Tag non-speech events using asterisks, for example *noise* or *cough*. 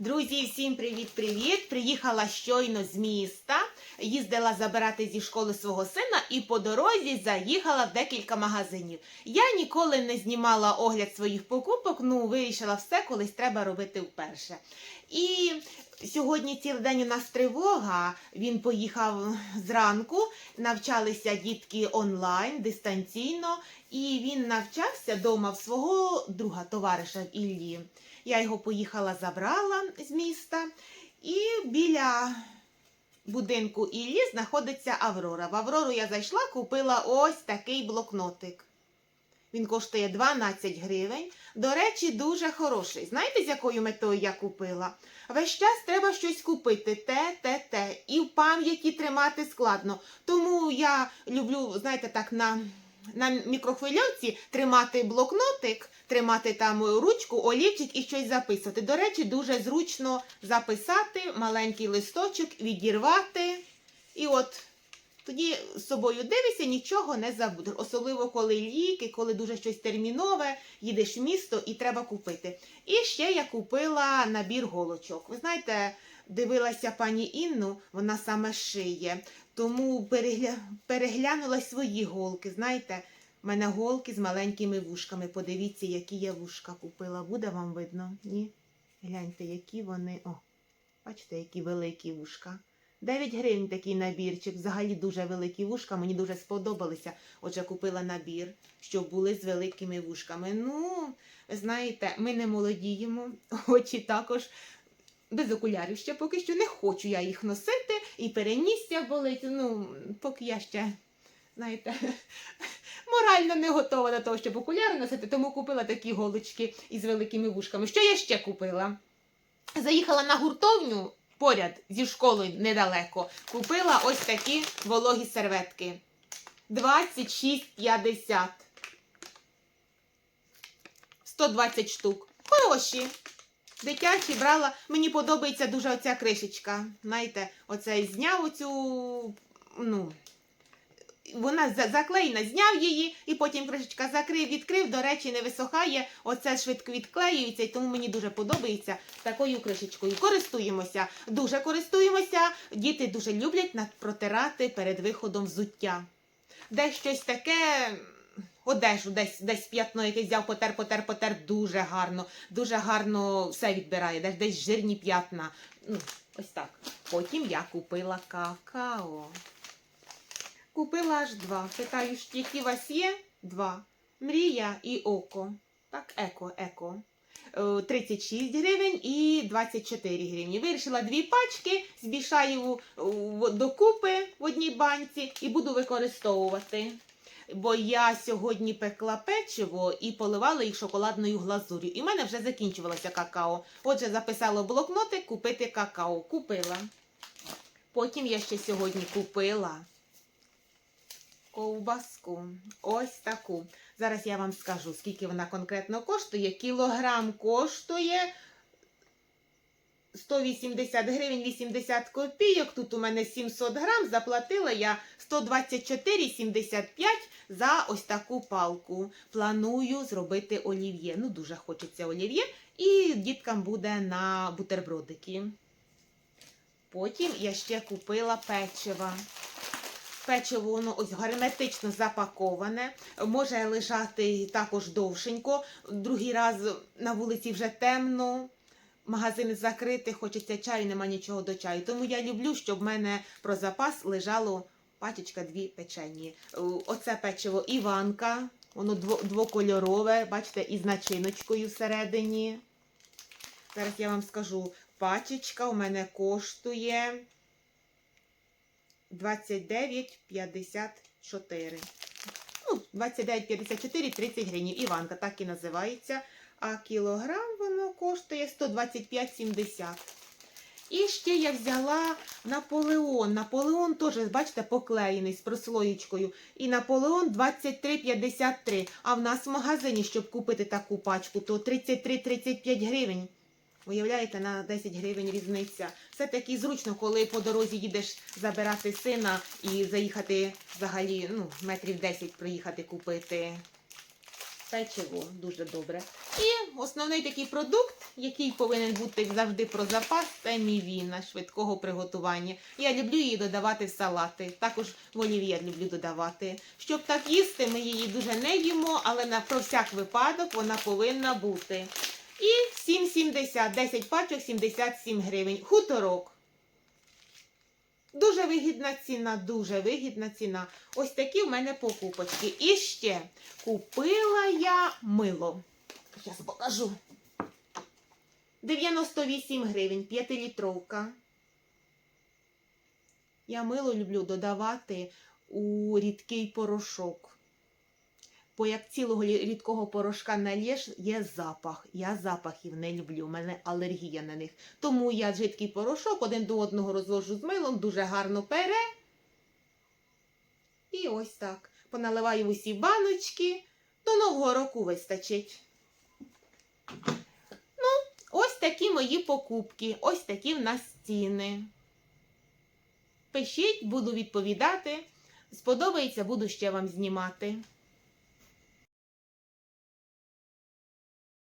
Друзі, всім привіт-привіт! Приїхала щойно з міста, їздила забирати зі школи свого сина і по дорозі заїхала в декілька магазинів. Я ніколи не знімала огляд своїх покупок, ну вирішила все колись треба робити вперше. І сьогодні цілий день у нас тривога. Він поїхав зранку, навчалися дітки онлайн, дистанційно, і він навчався вдома в свого друга товариша Іллі. Я його поїхала, забрала з міста, і біля будинку Іллі знаходиться Аврора. В Аврору я зайшла, купила ось такий блокнотик. Він коштує 12 гривень. До речі, дуже хороший. Знаєте, з якою метою я купила? Весь час треба щось купити, те, те, те. І в пам'яті тримати складно. Тому я люблю, знаєте, так на, на мікрохвильовці тримати блокнотик, тримати там ручку, олівчик і щось записувати. До речі, дуже зручно записати маленький листочок, відірвати. І от тоді з собою дивишся, нічого не забудеш. Особливо коли ліки, коли дуже щось термінове, їдеш в місто і треба купити. І ще я купила набір голочок. Ви знаєте, дивилася пані Інну, вона саме шиє, тому перегля... переглянула свої голки. Знаєте, в мене голки з маленькими вушками. Подивіться, які я вушка купила. Буде вам видно? Ні? Гляньте, які вони. О, бачите, які великі вушка. 9 гривень такий набірчик, взагалі дуже великі вушка, мені дуже сподобалися. Отже, купила набір, щоб були з великими вушками. Ну, знаєте, ми не молодіємо, *laughs* очі також без окулярів ще поки що не хочу я їх носити і перенісся болить. Ну, поки я ще, знаєте, *laughs* морально не готова до того, щоб окуляри носити, тому купила такі голочки із великими вушками. Що я ще купила? Заїхала на гуртовню поряд зі школою недалеко. Купила ось такі вологі серветки. 26,50. 120 штук. Хороші. Дитячі брала. Мені подобається дуже оця кришечка. Знаєте, оцей зняв оцю. Ну, вона за- заклеєна, зняв її, і потім кришечка закрив, відкрив. До речі, не висохає. Оце швидко відклеюється, і тому мені дуже подобається такою кришечкою. Користуємося, дуже користуємося. Діти дуже люблять протирати перед виходом взуття. Десь щось таке. Одежу, десь десь п'ятно якесь взяв, потер, потер, потер, дуже гарно, дуже гарно все відбирає, десь десь жирні п'ятна. Ну, ось так. Потім я купила какао. Купила аж два. Питаю, які у вас є? Два. Мрія і око. Так, еко, еко. Е, 36 гривень і 24 гривні. Вирішила дві пачки, збішаю докупи в одній банці і буду використовувати. Бо я сьогодні пекла печиво і поливала їх шоколадною глазур'ю. І в мене вже закінчувалося какао. Отже, записала в блокнотик купити какао. Купила. Потім я ще сьогодні купила ковбаску. Ось таку. Зараз я вам скажу, скільки вона конкретно коштує. Кілограм коштує 180 гривень 80 копійок. Тут у мене 700 грам. Заплатила я 124,75 за ось таку палку. Планую зробити олів'є. Ну, дуже хочеться олів'є. І діткам буде на бутербродики. Потім я ще купила печива. Печиво воно ось герметично запаковане, може лежати також довшенько. Другий раз на вулиці вже темно, магазини закриті, хочеться чаю, нема нічого до чаю. Тому я люблю, щоб в мене про запас лежало пачечка дві печені. Е, Оце печиво Іванка, воно двокольорове, бачите, із начиночкою всередині. Зараз я вам скажу, пачечка у мене коштує 29,54. Ну, 29,54 30 гривень. Іванка так і називається. А кілограм воно коштує 125,70. І ще я взяла Наполеон. Наполеон теж, бачите, поклеєний з прослоєчкою. І Наполеон 23,53. А в нас в магазині, щоб купити таку пачку, то 33-35 гривень. Уявляєте, на 10 гривень різниця. Все таки зручно, коли по дорозі їдеш забирати сина і заїхати взагалі ну, метрів 10 проїхати купити Печиво дуже добре. І основний такий продукт, який повинен бути завжди про запас, це мівіна швидкого приготування. Я люблю її додавати в салати. Також в олів'є люблю додавати. Щоб так їсти, ми її дуже не їмо, але на про всяк випадок вона повинна бути. І 7,70, 10 пачок 77 гривень. Хуторок. Дуже вигідна ціна, дуже вигідна ціна. Ось такі в мене покупочки. І ще купила я мило. Зараз покажу. 98 гривень, 5-літровка. Я мило люблю додавати у рідкий порошок. Бо як цілого рідкого порошка налєш, є запах. Я запахів не люблю, у мене алергія на них. Тому я жидкий порошок один до одного розвожу з милом, дуже гарно пере. І ось так. Поналиваю усі баночки. До нового року вистачить. Ну, ось такі мої покупки. Ось такі в нас ціни. Пишіть, буду відповідати. Сподобається, буду ще вам знімати.